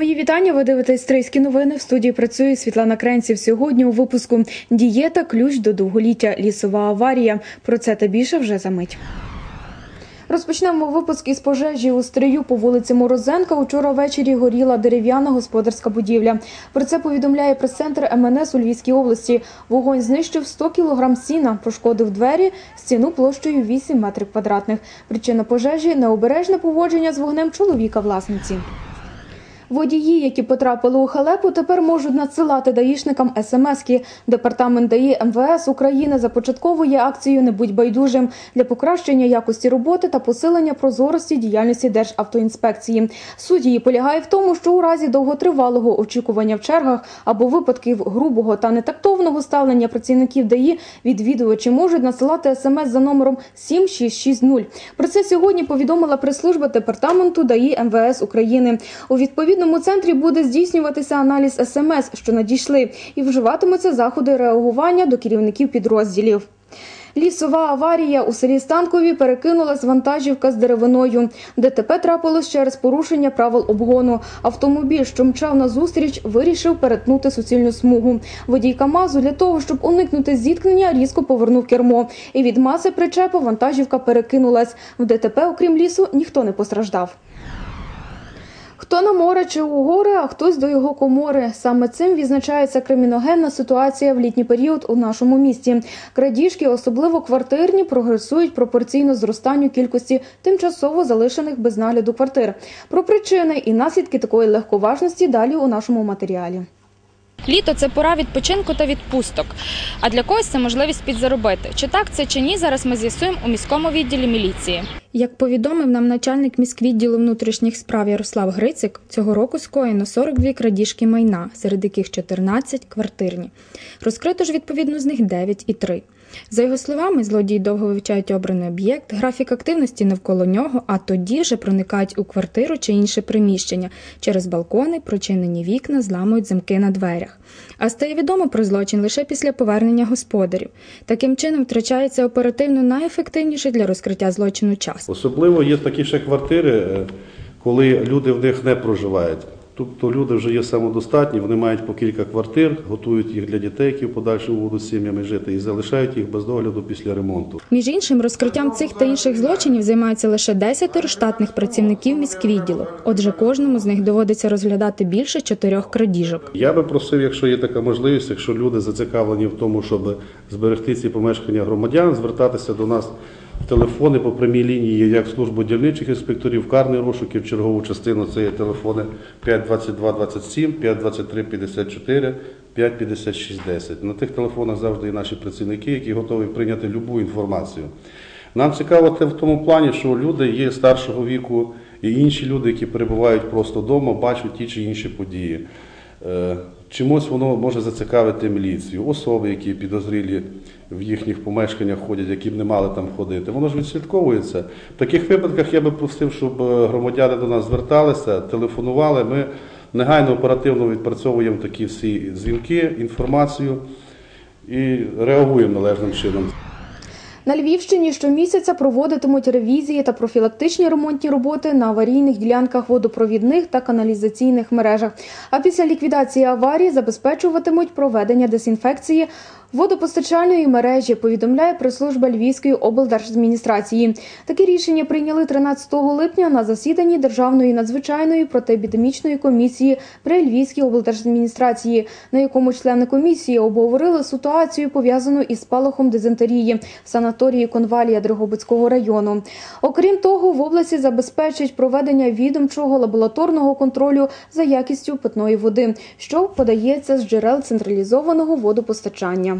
Мої вітання. Ви дивитесь стрийські новини. В студії працює Світлана Кренців. Сьогодні у випуску дієта ключ до довголіття. Лісова аварія. Про це та більше вже за мить. Розпочнемо випуск із пожежі у стрию по вулиці Морозенка. Учора ввечері горіла дерев'яна господарська будівля. Про це повідомляє прес-центр МНС у Львівській області. Вогонь знищив 100 кілограм сіна, пошкодив двері, стіну площею 8 метрів квадратних. Причина пожежі необережне поводження з вогнем чоловіка власниці. Водії, які потрапили у халепу, тепер можуть надсилати даїшникам смски. Департамент ДАІ МВС України започатковує акцію Не будь байдужим для покращення якості роботи та посилення прозорості діяльності Державтоінспекції. Суть її полягає в тому, що у разі довготривалого очікування в чергах або випадків грубого та нетактовного ставлення працівників ДАІ відвідувачі можуть надсилати смс за номером 7660. Про це сьогодні повідомила прес-служба департаменту ДАІ МВС України. У відповідному центрі буде здійснюватися аналіз смс, що надійшли, і вживатимуться заходи реагування до керівників підрозділів. Лісова аварія у селі Станкові перекинулась вантажівка з деревиною. ДТП трапилось через порушення правил обгону. Автомобіль, що мчав на зустріч, вирішив перетнути суцільну смугу. Водій КАМАЗу для того, щоб уникнути зіткнення, різко повернув кермо. І від маси причепу вантажівка перекинулась. В ДТП, окрім лісу, ніхто не постраждав. Хто на море чи у гори, а хтось до його комори. Саме цим відзначається криміногенна ситуація в літній період у нашому місті. Крадіжки, особливо квартирні, прогресують пропорційно зростанню кількості тимчасово залишених без нагляду квартир. Про причини і наслідки такої легковажності далі у нашому матеріалі. Літо це пора відпочинку та відпусток. А для когось це можливість підзаробити. Чи так це чи ні? Зараз ми з'ясуємо у міському відділі міліції. Як повідомив нам начальник міськвідділу внутрішніх справ Ярослав Грицик, цього року скоєно 42 крадіжки майна, серед яких 14 – квартирні. Розкрито ж відповідно з них 9 і 3. За його словами, злодії довго вивчають обраний об'єкт, графік активності навколо нього, а тоді вже проникають у квартиру чи інше приміщення. Через балкони, прочинені вікна, зламують замки на дверях. А стає відомо про злочин лише після повернення господарів. Таким чином втрачається оперативно найефективніший для розкриття злочину час. Особливо є такі ще квартири, е, коли люди в них не проживають. Тобто люди вже є самодостатні, вони мають по кілька квартир, готують їх для дітей, які в подальшому будуть сім'ями жити, і залишають їх без догляду після ремонту. Між іншим, розкриттям цих та інших злочинів займаються лише 10 штатних працівників міськвідділу. Отже, кожному з них доводиться розглядати більше чотирьох крадіжок. Я би просив, якщо є така можливість, якщо люди зацікавлені в тому, щоб зберегти ці помешкання громадян, звертатися до нас телефони по прямій лінії, як службу дільничих інспекторів, карний розшук і в чергову частину це є телефони 522 27, 523 54, 556 10. На тих телефонах завжди є наші працівники, які готові прийняти любу інформацію. Нам цікаво те в тому плані, що люди є старшого віку і інші люди, які перебувають просто вдома, бачать ті чи інші події. Чимось воно може зацікавити міліцію, особи, які підозрілі в їхніх помешканнях ходять, які б не мали там ходити. Воно ж відслідковується. В таких випадках я би просив, щоб е, громадяни до нас зверталися, телефонували. Ми негайно оперативно відпрацьовуємо такі всі дзвінки, інформацію і реагуємо належним чином. На Львівщині щомісяця проводитимуть ревізії та профілактичні ремонтні роботи на аварійних ділянках водопровідних та каналізаційних мережах. А після ліквідації аварії забезпечуватимуть проведення дезінфекції водопостачальної мережі, повідомляє прес-служба Львівської облдержадміністрації. Таке рішення прийняли 13 липня на засіданні Державної надзвичайної протиепідемічної комісії при Львівській облдержадміністрації, на якому члени комісії обговорили ситуацію пов'язану із спалахом дизентерії в санаторії Конвалія Дрогобицького району. Окрім того, в області забезпечать проведення відомчого лабораторного контролю за якістю питної води, що подається з джерел централізованого водопостачання.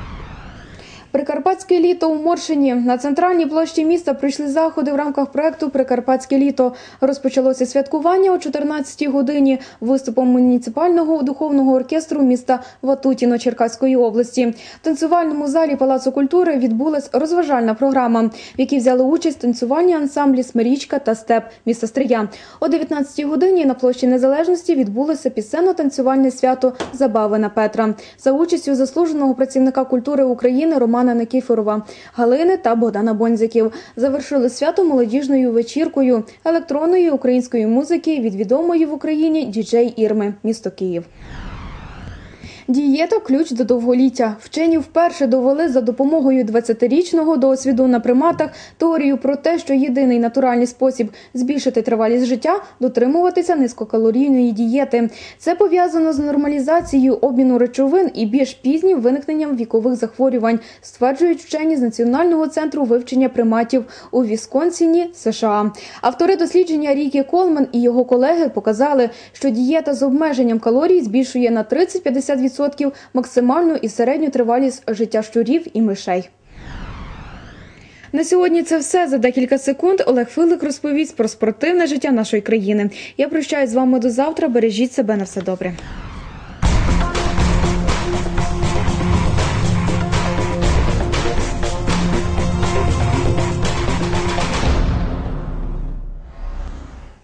Прикарпатське літо у Моршині на центральній площі міста прийшли заходи в рамках проекту Прикарпатське літо. Розпочалося святкування о 14-й годині виступом муніципального духовного оркестру міста Ватутіно Черкаської області. В танцювальному залі Палацу культури відбулась розважальна програма, в якій взяли участь танцювальні ансамблі Смирічка та Степ міста Стрия. О 19-й годині на площі Незалежності відбулося пісенно-танцювальне свято Забави на Петра за участю заслуженого працівника культури України Романа. Романа Никіфорова, Галини та Богдана Бонзиків. Завершили свято молодіжною вечіркою електронної української музики від відомої в Україні діджей Ірми, місто Київ. Дієта ключ до довголіття. Вчені вперше довели за допомогою 20-річного досвіду на приматах теорію про те, що єдиний натуральний спосіб збільшити тривалість життя дотримуватися низькокалорійної дієти. Це пов'язано з нормалізацією обміну речовин і більш пізнім виникненням вікових захворювань, стверджують вчені з Національного центру вивчення приматів у Вісконсіні, США. Автори дослідження Рікі Колман і його колеги показали, що дієта з обмеженням калорій збільшує на 30-50% максимальну і середню тривалість життя щурів і мишей. На сьогодні це все. За декілька секунд Олег Филик розповість про спортивне життя нашої країни. Я прощаюсь з вами до завтра. Бережіть себе на все добре.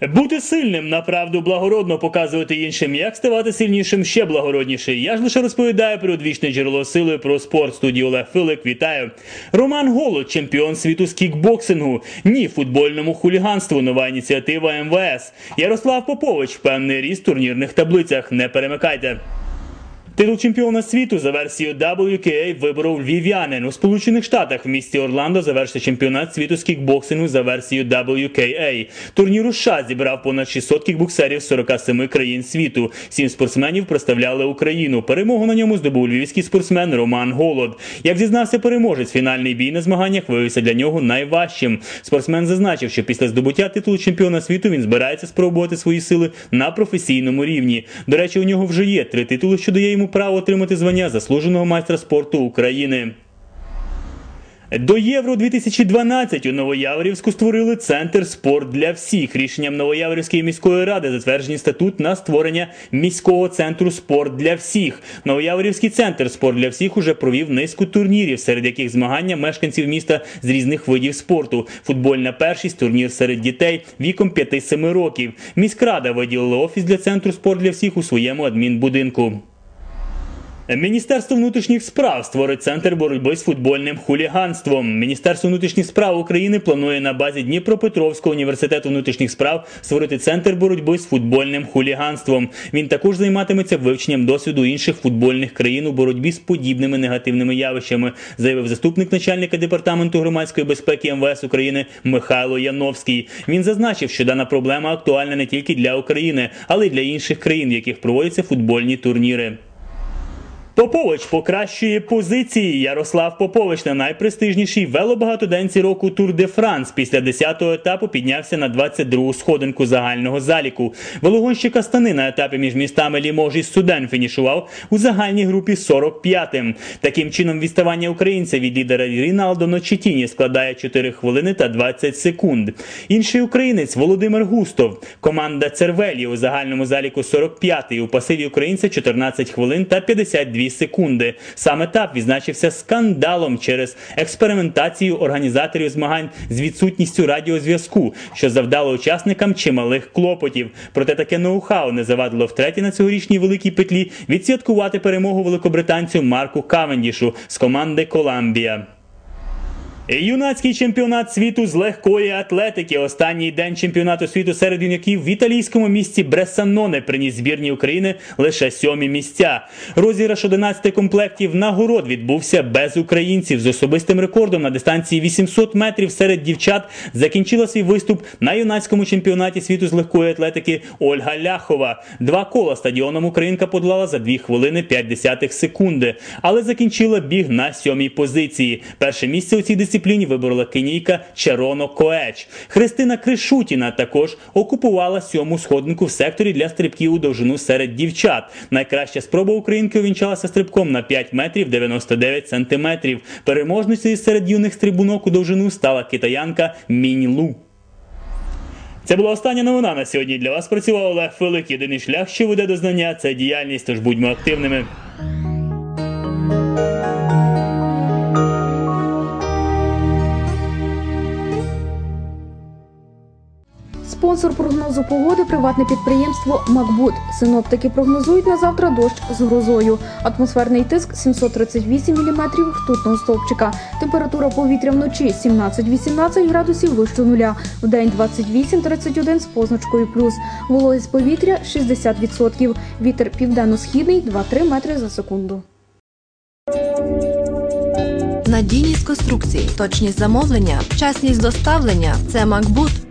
Бути сильним, направду благородно показувати іншим, як ставати сильнішим ще благородніше. Я ж лише розповідаю про одвічне джерело сили про спорт. Студії Олег Филик. Вітаю. Роман Голод, чемпіон світу з кікбоксингу. Ні, футбольному хуліганству. Нова ініціатива МВС. Ярослав Попович. Певний ріст в турнірних таблицях. Не перемикайте. Титул чемпіона світу за версією WKA виборов львів'янин. У Сполучених Штатах в місті Орландо завершився чемпіонат світу з кікбоксингу за версією WKA. Турнір у США зібрав понад 600 кікбоксерів з 47 країн світу. Сім спортсменів представляли Україну. Перемогу на ньому здобув львівський спортсмен Роман Голод. Як зізнався переможець, фінальний бій на змаганнях виявився для нього найважчим. Спортсмен зазначив, що після здобуття титулу чемпіона світу він збирається спробувати свої сили на професійному рівні. До речі, у нього вже є три титули, що дає йому право отримати звання заслуженого майстра спорту України. До Євро 2012 у Новояворівську створили центр спорт для всіх. Рішенням Новояворівської міської ради затверджений статут на створення міського центру спорт для всіх. Новояворівський центр спорт для всіх уже провів низку турнірів, серед яких змагання мешканців міста з різних видів спорту. Футбольна першість, турнір серед дітей віком 5-7 років. Міськрада виділила офіс для центру спорт для всіх у своєму адмінбудинку. Міністерство внутрішніх справ створить центр боротьби з футбольним хуліганством. Міністерство внутрішніх справ України планує на базі Дніпропетровського університету внутрішніх справ створити центр боротьби з футбольним хуліганством. Він також займатиметься вивченням досвіду інших футбольних країн у боротьбі з подібними негативними явищами, заявив заступник начальника департаменту громадської безпеки МВС України Михайло Яновський. Він зазначив, що дана проблема актуальна не тільки для України, але й для інших країн, в яких проводяться футбольні турніри. Попович покращує позиції. Ярослав Попович на найпрестижнішій велобагатоденці року Тур де Франс після 10-го етапу піднявся на 22-гу сходинку загального заліку. Велогонщик Астани на етапі між містами Лімож і Суден фінішував у загальній групі 45-м. Таким чином відставання українця від лідера Ріналдо Ночетіні складає 4 хвилини та 20 секунд. Інший українець Володимир Густов. Команда Цервелі у загальному заліку 45-й. У пасиві українця 14 хвилин та 52 секунди. Сам етап відзначився скандалом через експериментацію організаторів змагань з відсутністю радіозв'язку, що завдало учасникам чималих клопотів. Проте таке ноу-хау не завадило втретє на цьогорічній великій петлі відсвяткувати перемогу великобританцю Марку Кавендішу з команди Коламбія. Юнацький чемпіонат світу з легкої атлетики. Останній день чемпіонату світу серед юнаків в італійському місті Бресаноне приніс збірні України лише сьомі місця. Розіграш 11 комплектів нагород відбувся без українців з особистим рекордом на дистанції 800 метрів серед дівчат. Закінчила свій виступ на юнацькому чемпіонаті світу з легкої атлетики Ольга Ляхова. Два кола стадіоном Українка подолала за 2 хвилини 5 десятих секунди, але закінчила біг на сьомій позиції. Перше місце у цій дисципліні дисципліні виборола кенійка Чароно Коеч. Христина Кришутіна також окупувала сьому сходинку в секторі для стрибків у довжину серед дівчат. Найкраща спроба українки увінчалася стрибком на 5 метрів 99 сантиметрів. Переможницею серед юних стрибунок у довжину стала китаянка Мінь Лу. Це була остання новина на сьогодні. Для вас працював Олег Филик. Єдиний шлях, що веде до знання, це діяльність. Тож будьмо активними. Спонсор прогнозу погоди приватне підприємство Макбут. Синоптики прогнозують на завтра дощ з грозою. Атмосферний тиск 738 мм ртутного стовпчика. Температура повітря вночі 17-18 градусів вище нуля. В день 28-31 з позначкою плюс. Вологість повітря 60%. Вітер південно-східний 2-3 метри за секунду. Надійність конструкцій, точність замовлення, вчасність доставлення це Макбут,